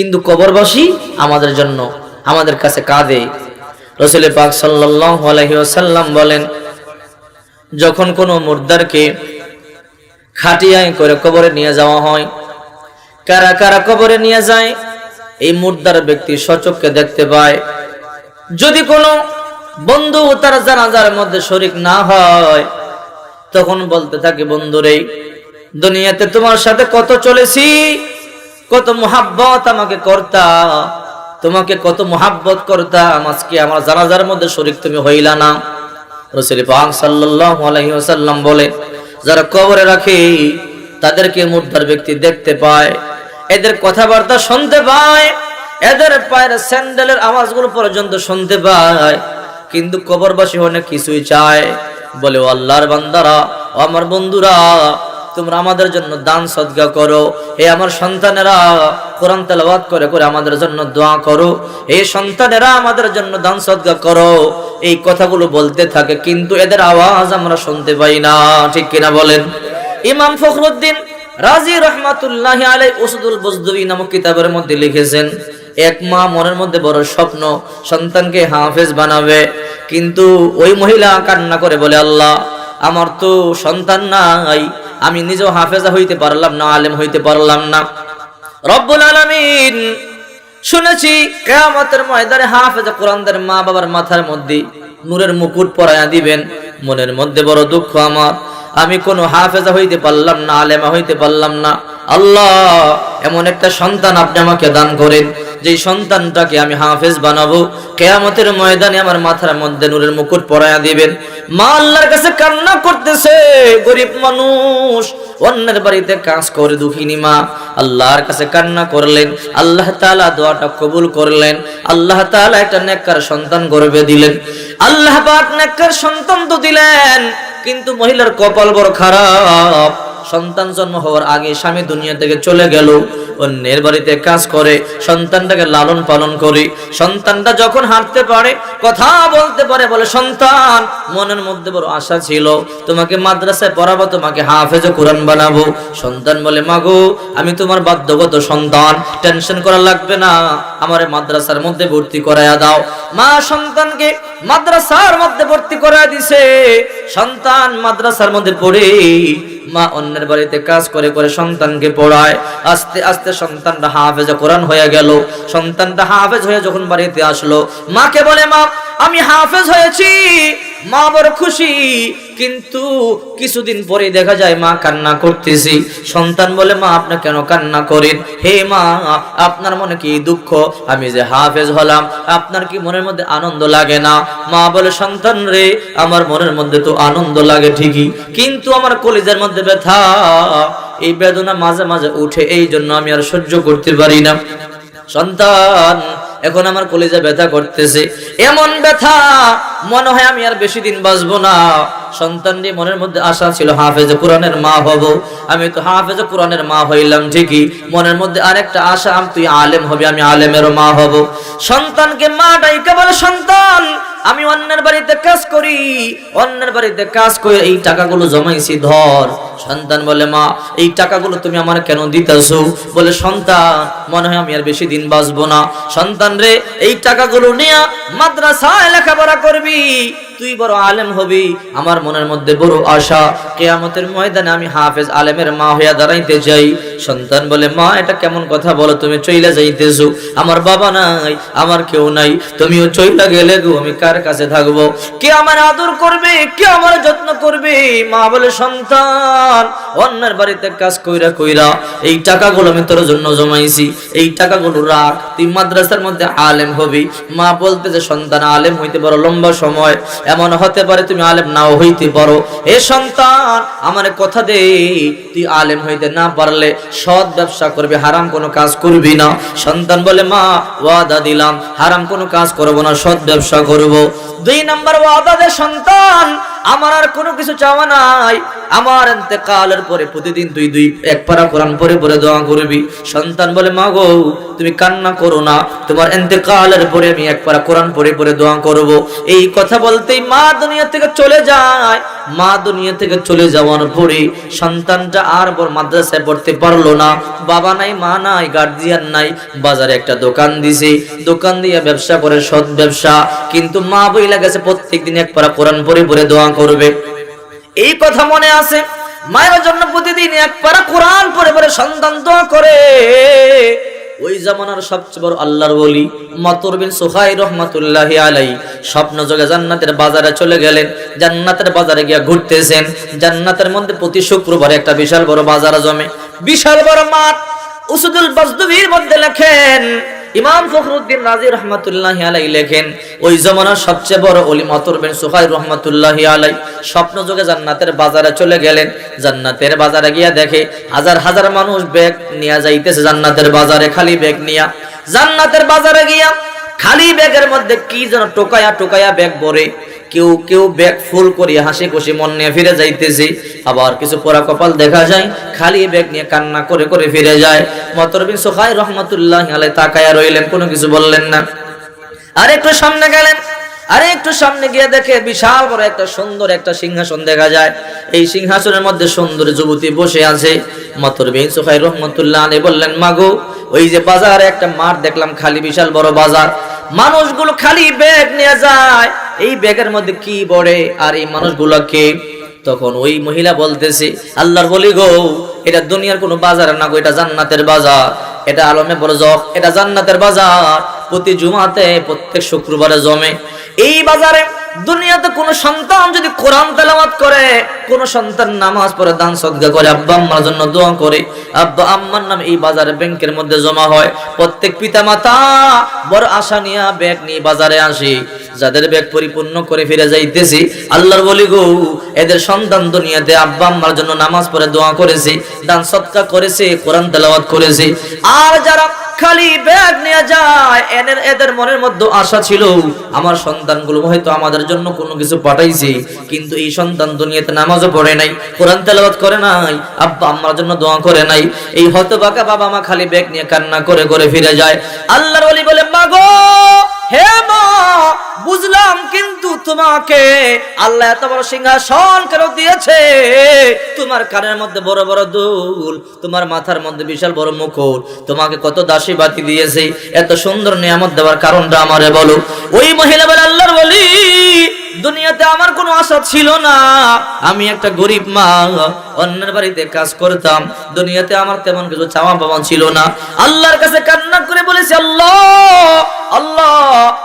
কিন্তু কবরবাসী আমাদের জন্য, আমাদের কাছে কাঁদে। রসুল পাক ওয়াসাল্লাম বলেন, যখন কোনো মুর্দারকে খাটিয়ায় করে কবরে নিয়ে যাওয়া হয়, কারা কারা কবরে নিয়ে যায়, এই মুর্দার ব্যক্তি সচককে দেখতে পায়, যদি কোনো বন্ধু তার জানাজার মধ্যে শরিক না হয়, তখন বলতে থাকে, বন্ধুরে, দুনিয়াতে তোমার সাথে কত চলেছি? কত মোহাব্বত আমাকে করতা, তোমাকে কত মোহাব্বত করতাম আজকে আমার জানাজার মধ্যে শরিক তুমি হইলা না। রসুল পাক সাল্লাল্লাহু আলাইহি ওয়াসাল্লাম বলে, যারা কবরে রাখে, তাদেরকে মুর্দার ব্যক্তি দেখতে পায়, এদের কথাবার্তা শুনতে পায়, এদের পায়ের স্যান্ডেলের আওয়াজগুলো পর্যন্ত শুনতে পায়, কিন্তু কবরবাসী অনেক কিছুই চায়। বলে, ও আল্লাহর বান্দারা আমার বন্ধুরা তোমরা আমাদের জন্য দান সদকা করো। হে আমার সন্তানেরা, কোরআন তেলাওয়াত করে করে আমাদের জন্য দোয়া করো। এই সন্তানেরা, আমাদের জন্য দান সদকা করো। এই কথাগুলো বলতে থাকে, কিন্তু এদের আওয়াজ আমরা শুনতে পাই না। ঠিক কিনা বলেন? ইমাম ফখরুদ্দিন রাজি রহমাতুল্লাহ আলাই ওসুদুল বজদুই নামক কিতাবের মধ্যে লিখেছেন, এক মা মনের মধ্যে বড় স্বপ্ন, সন্তানকে হাফেজ বানাবে। কিন্তু ওই মহিলা কান্না করে বলে, আল্লাহ, আমার তো সন্তান নাই আমি নিজেও হাফেজা হইতে পারলাম না, আলেম হইতে পারলাম না। রব্বুল আলামিন, শুনেছি কেয়ামতের ময়দানে হাফেজা কোরআনদের মা বাবার মাথার মধ্যে নূরের মুকুট পরায়া দিবেন। মনের মধ্যে বড় দুঃখ আমার। আমি কোনো হাফেজা হইতে পারলাম না, আলেমা হইতে পারলাম না। আল্লাহ, এমন একটা সন্তান আপনি আমাকে দান করেন, যেই সন্তানটাকে আমি হাফেজ বানাবো, কেয়ামতের ময়দানে আমার মাথার মধ্যে নূরের মুকুট পরায়া দিবেন। মা আল্লাহর কাছে কান্না করতেছে, গরিব মানুষ, অন্যের বাড়িতে কাজ করে দুঃখিনী মা। আল্লাহর কাছে কান্না করলেন, আল্লাহ তাআলা দোয়াটা কবুল করলেন, আল্লাহ তাআলা একটা নেককার সন্তান গর্বে দিলেন। আল্লাহ নেককার সন্তান তো দিলেন, কিন্তু মহিলার কপাল বড় খারাপ। সন্তান জন্ম হওয়ার আগে স্বামী দুনিয়া থেকে চলে গেল, অন্যের বাড়িতে কাজ করে, সন্তানটাকে লালন পালন করি। সন্তানটা যখন হাঁটতে পারে, কথা বলতে পারে, বলে, সন্তান, মনের মধ্যে বড় আশা ছিল, তোমাকে মাদ্রাসায় পড়াবো, তোমাকে হাফেজ কোরআন বানাবো। সন্তান বলে মাগো আমি তোমার বাধ্যগত সন্তান, টেনশন করা লাগবে না, আমার মাদ্রাসার মধ্যে ভর্তি করাইয়া দাও। মা সন্তানকে মাদ্রাসার মধ্যে ভর্তি করায় দিছে। সন্তান মাদ্রাসার মধ্যে পড়ে মা অন্যের বাড়িতে কাজ করে করে সন্তানকে পড়ায়। আস্তে আস্তে সন্তানটা হাফেজ কোরআন হয়ে গেল। সন্তানটা হাফেজ হয়ে যখন বাড়িতে আসলো, মাকে বলে, মা, আমি হাফেজ হয়েছি। মা বড় খুশি। কিন্তু কিছুদিন পরে দেখা যায় মা কান্না করতেছি। সন্তান বলে, মা, আপনি কেন কান্না করেন? হে মা, আপনার মনে কি দুঃখ? আমি যে হাফেজ হলাম, আপনার কি মনের মধ্যে আনন্দ লাগে না? মা বলে, সন্তান রে, আমার মনের মধ্যে তো আনন্দ লাগে ঠিকই, কিন্তু আমার কলিজার মধ্যে ব্যথা। এই বেদনা মাঝে মাঝে উঠে এই জন্য আমি আর সহ্য করতে পারি না। সন্তান এখন আমার কলিজা ব্যথা করতেছে। এমন ব্যথা, মনে হয় আমি আর বেশি দিন বাঁচবো না। সন্তান নিয়ে মনের মধ্যে আশা ছিল, হাফেজ কোরআনের মা হব। আমি তো হাফেজ কোরআনের মা হইলাম, ঠিকই। মনের মধ্যে আরেকটা আশা, আমি তুই আলেম হবি, আমি আলেমেরও মা হব। সন্তানকে মা কেবল বলে, সন্তান আমি অন্যের বাড়িতে কাজ করি, অন্যের বাড়িতে কাজ করে এই টাকাগুলো জমাইছি, ধর। সন্তান বলে, মা, এই টাকাগুলো তুমি আমার কেন দিতেছো? বলে, সন্তান, মনে হয় আমি আর বেশি দিন বাঁচবো না। সন্তান রে, এই টাকাগুলো নিয়ে মাদ্রাসায় লেখাপড়া করবি। তুই বড় আলেম হবি। আমার মনের মধ্যে বড় আশা। কেয়ামতের ময়দানে আমি হাফেজ আলেমের মা হইয়া দাঁড়াইতে যাই সন্তান বলে, মা, এটা কেমন কথা বলো? তুমি চইলা যাইতেছো। আমার বাবা নাই, আমার কেউ নাই। তুমিও চইলা গেলে গো, আমি কার কাছে থাকব? কে আমার আদর করবে? কে আমার যত্ন করবে? মা বলে, সন্তান, অন্যের বাড়িতে কাজ কইরা কইরা, এই টাকাগুলো আমি তোর জন্য জমাইছি। এই টাকাগুলো রাখ। তুই মাদ্রাসার মধ্যে আলেম হবি। মা বলতে যে সন্তান, আলেম হইতে বড় লম্বা সময়। এমন হতে পারে তুমি আলেম নাও হইতে পারো। এ সন্তান, আমার কথা দে, তুই আলেম হইতে না পারলে সৎ ব্যবসা করবি, হারাম কোনো কাজ করবি না। সন্তান বলে, মা, ওয়াদা দিলাম, হারাম কোনো কাজ করব না, সৎ ব্যবসা করব। দুই নাম্বার ওয়াদা দে সন্তান আমার আর কোনো কিছু চাওয়া নাই। আমার এতেকালের পরে প্রতিদিন তুই দুই, এক পারা কোরআন পরে পরে দোয়া করবি। সন্তান বলে মা গো তুমি কান্না করো না। তোমার এতেকালের পরে আমি এক পারা কোরআন পরে পরে দোয়া করব। এই কথা বলতেই মা দুনিয়া থেকে চলে যায়। মা দুনিয়া থেকে চলে যাওয়ার পরে সন্তানটা আর বড় মাদ্রাসায় পড়তে পারল না। বাবা নাই, মা নাই গার্জিয়ান নাই। বাজারে একটা দোকান দিছে। দোকান দিয়ে ব্যবসা করে, সৎ ব্যবসা। কিন্তু মা বইলা গেছে প্রত্যেক দিন এক পারা কোরআন পরে পরে দোয়া করবে। এই কথা মনে আছে, মায়ের জন্য প্রতিদিন এক পারা কোরআন পরে পরে সন্তান দোয়া করে। ওই জামানার সবচেয়ে বড় আল্লাহর বলি মতর বিন সুহাই রহমাতুল্লাহি আলাই স্বপ্ন যোগে জান্নাতের বাজারে চলে গেলেন, জান্নাতের বাজারে গিয়া ঘুরতেছেন, জান্নাতের মধ্যে প্রতি শুক্রবার একটা বিশাল বড় বাজার জমে। বিশাল বড় মাঠ, উসুদুল বাজদুবির মধ্যে লেখেন ইমাম ফখরুদ্দিন রাজি রহমাতুল্লাহ আলাই লেখেন, ওই জমানার সবচেয়ে বড় অলি মতর বিন সুহাই রহমতুল্লাহ আলাই স্বপ্ন যোগে জান্নাতের বাজারে চলে গেলেন। জান্নাতের বাজারে গিয়া দেখে হাজার হাজার মানুষ ব্যাগ নিয়ে যাইতেছে জান্নাতের বাজারে, খালি ব্যাগ নিয়া। জান্নাতের বাজারে গিয়া খালি ব্যাগের মধ্যে কি যেন টোকায়া টোকায়া ব্যাগ ভরে। কেউ কেউ ব্যাগ ফুল করিয়া হাসি খুশি মন নিয়ে ফিরে যাইতেছে। আবার কিছু পোড়া কপাল দেখা যায়, খালি ব্যাগ নিয়ে কান্না করে করে ফিরে যায়। মতরবিন সোহাই রহমতুল্লাহ তাকায়া রইলেন, কোনো কিছু বললেন না। আর একটু সামনে গেলেন। আরে একটু সামনে গিয়ে দেখে বিশাল বড় একটা সুন্দর একটা সিংহাসন দেখা যায়। এই সিংহাসনের মধ্যে সুন্দর যুবতী বসে আছে। মতর বিন সুখাই রহমতুল্লাহ আলী বললেন, মাগো, ওই যে বাজারে একটা মাঠ দেখলাম, খালি বিশাল বড় বাজার। মানুষগুলো খালি ব্যাগ নিয়ে যায়। এই ব্যাগের মধ্যে কি বড়ে আর এই মানুষগুলোকে তখন ওই মহিলা বলতেছে, আল্লাহর বলি গো, এটা দুনিয়ার কোনো বাজার না গো, এটা জান্নাতের বাজার। এটা আলমে বড় জখ এটা জান্নাতের বাজার। প্রতি জুমাতে, প্রত্যেক শুক্রবারে জমে। এই বাজারে দুনিয়াতে কোন সন্তান যদি কোরআন তেলাওয়াত করে, কোন সন্তান নামাজ পড়ে, দান সদকা করে, আব্বা আম্মার জন্য দোয়া করে, আব্বা আম্মার নাম এই বাজারে ব্যাংকের মধ্যে জমা হয়। প্রত্যেক পিতা মাতা বড় আশা নিয়ে ব্যাগ নিয়ে বাজারে আসে। যাদের ব্যাগ পরিপূর্ণ করে ফিরে যাইতেছি, আল্লাহর বলি গো, এদের সন্তান দুনিয়াতে আব্বা আম্মার জন্য নামাজ পড়ে দোয়া করেছে, দান সৎকা করেছে, কোরআন তেলাওয়াত করেছে। আর যারা খালি ব্যাগ নিয়ে যায়। এদের এদের মনের মধ্যে আশা ছিল, আমার সন্তানগুলো হয়তো আমাদের জন্য কোনো কিছু পাঠাইছে, কিন্তু এই সন্তান দুনিয়াতে নামাজও পড়ে নাই, কোরআন তেলাওয়াত করে নাই, আব্বা আমার জন্য দোয়া করে নাই। এই হতবাকা বাবা মা খালি ব্যাগ নিয়ে কান্না করে করে ফিরে যায়। আল্লাহর ওলি বলে, মাগো হে মা, বুঝলাম কিন্তু তোমাকে আল্লাহ এত বড় সিংহাসন কেন দিয়েছে? তোমার কানের মধ্যে বড় বড় দুল, তোমার মাথার মধ্যে বিশাল বড় মুকুট, তোমাকে কত দাসী বাতি দিয়েছে, এত সুন্দর নিয়ামত দেওয়ার কারণটা আমারে বলো। ওই মহিলা বলে আল্লাহর বলি দুনিয়াতে আমার কোনো আশা ছিল না। আমি একটা গরিব মা, অন্যের বাড়িতে কাজ করতাম। দুনিয়াতে আমার তেমন কিছু চাওয়া পাওয়া ছিল না। আল্লাহর কাছে কান্না করে বলেছি, আল্লাহ আল্লাহ,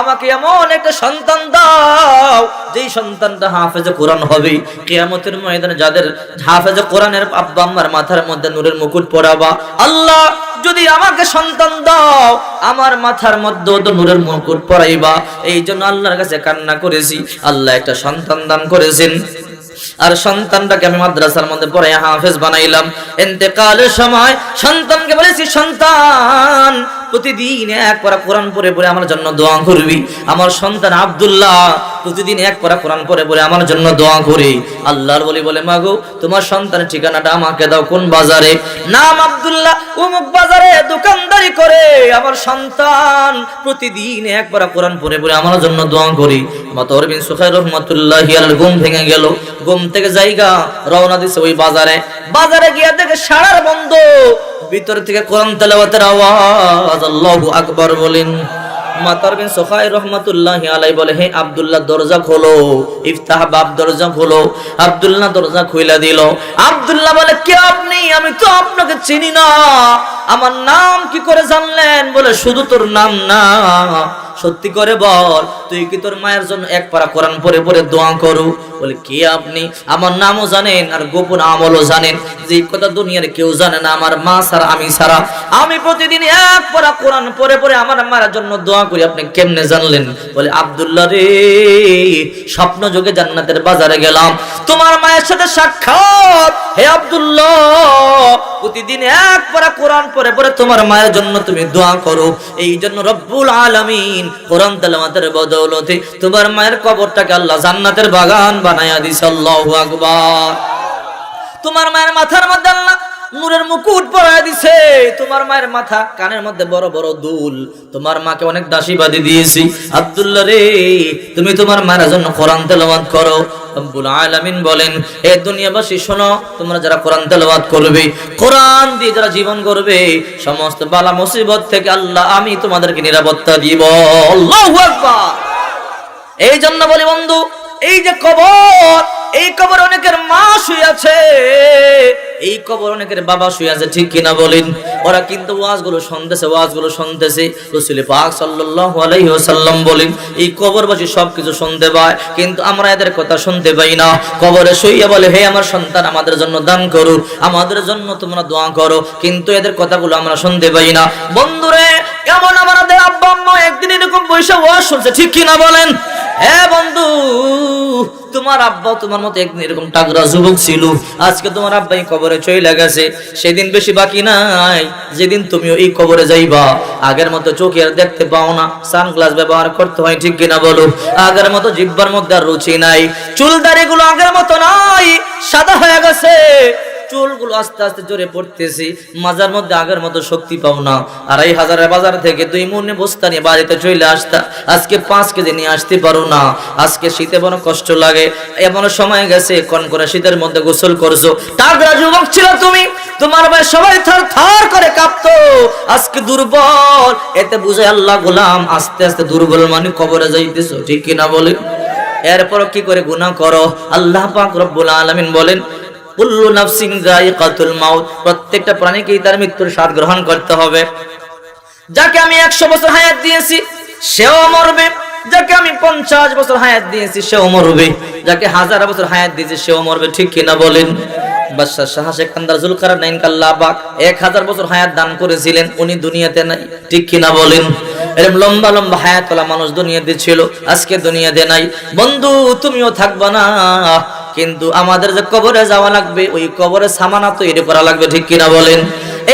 আমাকে এমন একটা সন্তান দাও, যেই সন্তানটা হাফেজে কোরআন হবে। কেয়ামতের ময়দানে যাদের হাফেজে কোরআনের আব্বা আম্মার মাথার মধ্যে নূরের মুকুট পরাবা, আল্লাহ যদি আমাকে সন্তান দাও, আমার মাথার মধ্যে তো নূরের মুকুট পরাইবা। এই জন্য আল্লাহর কাছে কান্না করেছি। আল্লাহ একটা সন্তান দান করেছেন। আর সন্তানটাকে আমি মাদ্রাসার মধ্যে পরে হাফেজ বানাইলাম। এতেকালের সময় সন্তানকে বলেছি, সন্তান প্রতিদিন এক পড়া কোরআন পড়ে পড়ে আমার জন্য দোয়া করবি। আমার সন্তান আব্দুল্লাহ প্রতিদিন এক পড়া কোরআন পড়ে পড়ে আমার জন্য দোয়া করি। আল্লাহর বলি বলে, মাগো, তোমার সন্তানের ঠিকানাটা আমাকে দাও কোন বাজারে? নাম আব্দুল্লাহ অমুক বাজারে দোকানদারি করে। আমার সন্তান প্রতিদিন এক পড়া কোরআন পড়ে পড়ে আমার জন্য দোয়া করি। মাতর বিন সুখাই রহমাতুল্লাহি আলাইহির ঘুম ভেঙে গেল। ঘুম থেকে জায়গা রওনা দিছে ওই বাজারে। বাজারে গিয়ে দেখে সারার বন্ধ। ভিতর থেকে কোরআন তেলাওয়াতের আওয়াজ, আল্লাহু আকবার বলেন। মাতার বিন সোখাই রহমাতুল্লাহ আলাই বলে, হে আব্দুল্লাহ, দরজা খোলো। ইফতাহ বাব দরজা খোলো। দরজা খুইলা দিল। বলে, কে আপনি? আমি তো আপনাকে চিনি না। আমার নাম কি করে জানলেন? বলে, শুধু তোর নাম না। সত্যি করে বল, তুই কি তোর মায়ের জন্য এক পারা কোরআন পরে পরে দোয়া করু? বলে, কে আপনি? আমার নামও জানেন আর গোপন আমলও জানেন। যে কথা দুনিয়ার কেউ জানে না, আমার মা ছাড়া, আমি ছাড়া। আমি প্রতিদিন এক পারা কোরআন পরে পরে আমার মায়ের জন্য দোয়া করি। আপনি কেমনে জানলেন? বলে, আব্দুল্লাহ রে, স্বপ্ন যোগে জান্নাতের বাজারে গেলাম। তোমার মায়ের সাথে সাক্ষাৎ। হে আব্দুল্লাহ, প্রতিদিন এক পারা কোরআন পরে পরে তোমার মায়ের জন্য তুমি দোয়া করো। এই জন্য রব্বুল আলামিন কোরআন তেলাওয়াতের বদৌলতে তোমার মায়ের কবরটাকে আল্লাহ জান্নাতের বাগান বানায়া দিছে, আল্লাহু আকবার। তোমার মায়ের মাথার মধ্যে আল্লাহ নূরের মুকুট পরায় দিছে। তোমার মায়ের মাথা কানের মধ্যে বড় বড় দুল। তোমার মাকে অনেক দাসীবাদী দিয়েছি। আব্দুল্লাহ রে, তুমি তোমার মায়ের জন্য কোরআন তেলাওয়াত করো। রব্বুল আলামিন বলেন, এ দুনিয়াবাসী, শোনো, তোমরা যারা কোরআন তেলাওয়াত করবে, কোরআন দিয়ে যারা জীবন করবে, সমস্ত বালা মুসিবত থেকে আল্লাহ আমি তোমাদেরকে নিরাপত্তা দিব। আল্লাহু আকবার। এই জন্য বলি বন্ধু এই যে কবর, এই কবর অনেকের মা শুয়ে আছে। এই কবর অনেকের বাবা শুয়ে আছে, ঠিক কিনা বলেন? ওরা কিন্তু ওয়াজগুলো শুনতেছে ওয়াজগুলো শুনতেছে। রসুল পাক সাল্লাল্লাহু আলাইহি ওয়াসাল্লাম বলেন, এই কবরবাসী সবকিছু শুনতে পায়, কিন্তু আমরা এদের কথা শুনতে পাই না। কবরে শুইয়া বলে, হে আমার সন্তান, আমাদের জন্য দান করো, আমাদের জন্য তোমরা দোয়া করো, কিন্তু এদের কথাগুলো আমরা শুনতে পাই না। বন্ধুরে এমন আমাদের আব্বা আম্মা একদিন এরকম বৈশা ওয়াজ শুনছে, ঠিক কিনা বলেন? হ্যাঁ বন্ধু, তোমার আব্বা তোমার মতো একদিন এরকম টাকরা যুবক ছিল। আজকে তোমার আব্বাই কবরে চলে গেছে। সেদিন বেশি বাকি নাই। যেদিন তুমিও এই কবরে যাইবা। আগের মতো চোখে আর দেখতে পাও না। সানগ্লাস ব্যবহার করতে হয়, ঠিক কিনা বলো? আগের মতো জিব্বার মধ্যে আর রুচি নাই। চুল দাড়িগুলো আগের মতো নাই। সাদা হয়ে গেছে। চুলগুলো আস্তে আস্তে জোরে পড়তেছি, মাজার মধ্যে আগের মতো শক্তি পাও না। আড়াই হাজারের বাজার থেকে দুই মনে বস্তা নিয়ে বাড়িতে চলে আসতা, আজকে পাঁচ কেজি নিয়ে আসতে পারো না। আজকে শীতে বড় কষ্ট লাগে, এমন সময় গেছে কোন করে শীতের মধ্যে গোসল করছ। টাকরা যুবক ছিল তুমি, তোমার ভাই সবাই থর থর করে কাঁপতো। আজকে দুর্বল, এতে বুঝে আল্লাহ গোলাম, আস্তে আস্তে দুর্বল মানে কবরে যাইতেছো, ঠিক কিনা বলে এরপর কি করে গুনাহ করো? আল্লাহ পাক রব্বুল আলামিন বলেন কুল্লু নাফসিন যায়িকাতুল মাউত। প্রত্যেকটা প্রাণীকেই তার মৃত্যুর স্বাদ গ্রহণ করতে হবে। যাকে আমি একশো বছর হায়াত দিয়েছি, সেও মরবে। যাকে আমি পঞ্চাশ বছর হায়াত দিয়েছি, সেও মরবে। যাকে হাজার বছর হায়াত দিয়েছি, সেও মরবে। ঠিক কিনা বলেন? বাদশাহ শাহ সেকান্দার জুলকার নাইন কাল্লা বাক এক হাজার বছর হায়াত দান করেছিলেন, উনি দুনিয়াতে নাই। ঠিক কিনা বলেন? এরকম লম্বা লম্বা হায়াতলা মানুষ দুনিয়াতে ছিল, আজকে দুনিয়াতে নাই। বন্ধু, তুমিও থাকবা না। কিন্তু আমাদের যে কবরে যাওয়া লাগবে, ওই কবরে সামানা তৈরি করা লাগবে, ঠিক কিনা বলেন?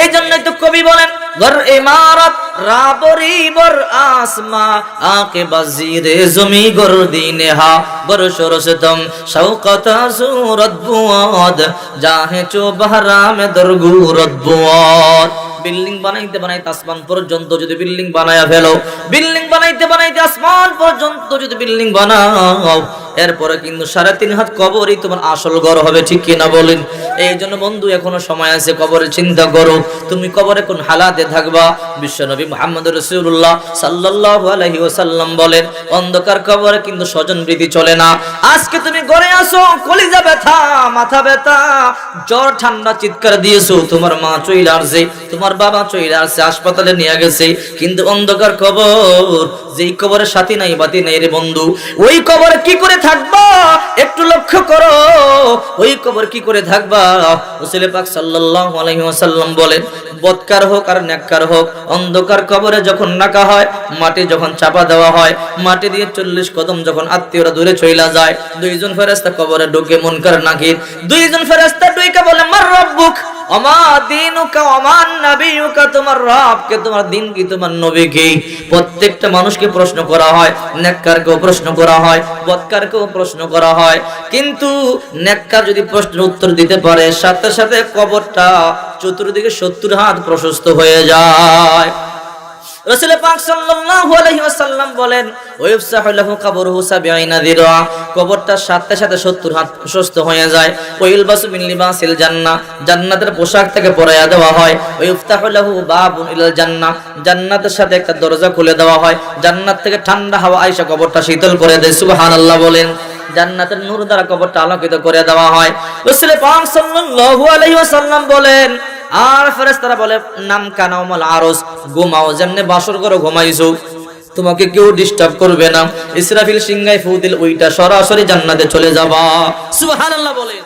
এই জন্যই তো কবি বলেন বর বিল্ডিং বানাইতে বানাইতে আসমান পর্যন্ত যদি বিল্ডিং বানায়া ফেলো, বিল্ডিং বানাইতে বানাইতে আসমান পর্যন্ত যদি বিল্ডিং বানাও এরপরে কিন্তু সাড়ে তিন হাত কবরই তোমার আসল ঘর হবে, ঠিক কিনা বলেন? এই জন্য বন্ধু, এখনও সময় আছে কবরে চিন্তা করো। তুমি কবরে কোন হালাতে থাকবা? বিশ্বনবী মোহাম্মদ রসুল্লাহ সাল্লাল্লাহু আলাইহি ওয়াসাল্লাম বলেন, অন্ধকার কবরে কিন্তু স্বজন প্রীতি চলে না। আজকে তুমি ঘরে আসো, কলিজা ব্যথা, মাথা ব্যথা, জ্বর, ঠান্ডা, চিৎকার দিয়েছ, তোমার মা চইলা আসছে, তোমার বাবা চইলা আসছে, হাসপাতালে নিয়ে গেছে। কিন্তু অন্ধকার কবর, যেই কবরের সাথী নাই, বাতি নাই রে বন্ধু, ওই কবরে কি করে থাকবা? একটু লক্ষ্য করো। ওই কবর কি করে থাকবা? রসুল পাক বলেন বদকার হোক আর হোক, অন্ধকার কবরে যখন নাকা হয়, মাটি যখন চাপা দেওয়া হয়, মাটি দিয়ে চল্লিশ কদম যখন আত্মীয়রা দূরে চইলা যায়, দুইজন ফেরেস্তা কবরে ঢুকে মুনকার নাকি দুইজন ফেরেস্তা ডুইকা বলে, মার রব্বুক। তোমার রবকে, তোমার দিন তোমার প্রত্যেকটা মানুষকে প্রশ্ন করা হয় প্রশ্ন করা হয় প্রশ্ন করা হয়। কিন্তু যদি প্রশ্নের উত্তর দিতে পারে, সাথে সাথে কবরটা চতুর্দিকে সত্তর হাত প্রশস্ত হয়ে যায়। বলেন কবরটার সাথে সাথে 70 হাত হয়ে যায়। জান্নাতের পোশাক থেকে পরায়া দেওয়া হয়। ওয়াইফতাহু লাহু বাবুন জান্নাতের সাথে একটা দরজা খুলে দেওয়া হয়। জান্নাত থেকে ঠান্ডা হাওয়া আইসা কবরটা শীতল করে দেয়, সুবহানাল্লাহ বলেন। জান্নাতের নূর দ্বারা কবরটা আলোকিত করে দেওয়া হয়। বলেন আর ফেরেশতারা বলে, নাম কানাউমাল আরস, ঘুমাও, যেমনে বাসর করো ঘুমাইছো। তোমাকে কেউ ডিস্টার্ব করবে না। ইসরাফিল সিংহাই ফুদিল ওইটা সরাসরি জান্নাতে চলে যাবা। সুবহানাল্লাহ বলেন।